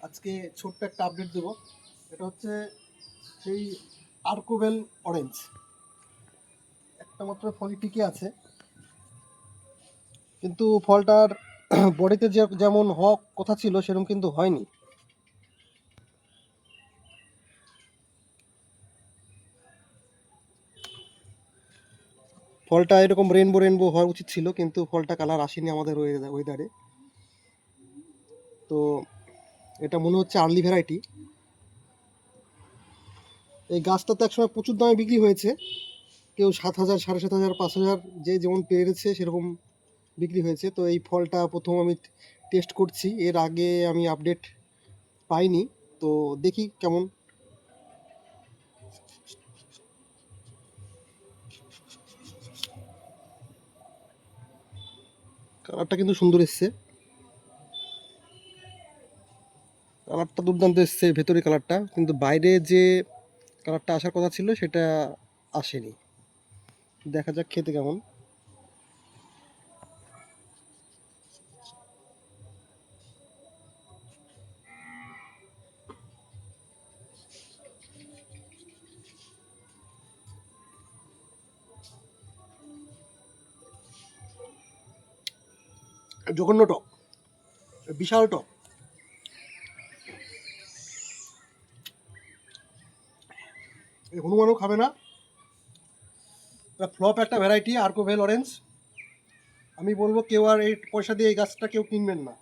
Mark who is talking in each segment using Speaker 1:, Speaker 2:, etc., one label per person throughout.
Speaker 1: আজকে ছোট্ট একটা আপডেট দেবো। এটা হচ্ছে সেই আর্কোভেল অরেঞ্জ একটা মাত্র ফলই টিকে আছে। কিন্তু ফলটার বডিতে যে যেমন হওয়া কথা ছিল, সেরকম কিন্তু হয়নি। ফলটা এরকম রেনবো রেনবো হওয়া উচিত ছিল, কিন্তু ফলটা কালার আসেনি আমাদের ওয়েদারে তো এটা মনে হচ্ছে আর্লি ভ্যারাইটি। এই গাছটা তো একসময় প্রচুর দামে বিক্রি হয়েছে। কেউ সাত হাজার, সাড়ে সাত হাজার, পাঁচ হাজার যে যেমন পেরেছে সেরকম বিক্রি হয়েছে। তো এই ফলটা প্রথম আমি টেস্ট করছি। এর আগে আমি আপডেট পাইনি। তো দেখি কেমন। কালারটা কিন্তু সুন্দর এসছে। কালারটা দুর্দান্ত এসছে ভেতরের কালারটা, কিন্তু বাইরে যে কালারটা আসার কথা ছিল সেটা আসেনি। দেখা যাক খেতে কেমন। জঘন্য টক, বিশাল টক। হনুমানও খাবে না। ফ্লপ একটা ভ্যারাইটি আর্কোভেল অরেঞ্জ আমি বলব কেউ আর এই পয়সা দিয়ে এই গাছটা কেউ কিনবেন না।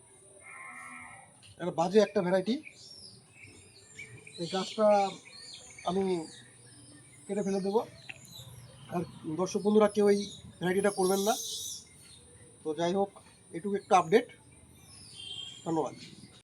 Speaker 1: এটা বাজে একটা ভ্যারাইটি এই গাছটা আমি কেটে ফেলে দেবো। আর দর্শক বন্ধুরা, কেউ এই ভ্যারাইটিটা করবেন না। তো যাই হোক, এটুকু একটু আপডেট ধন্যবাদ।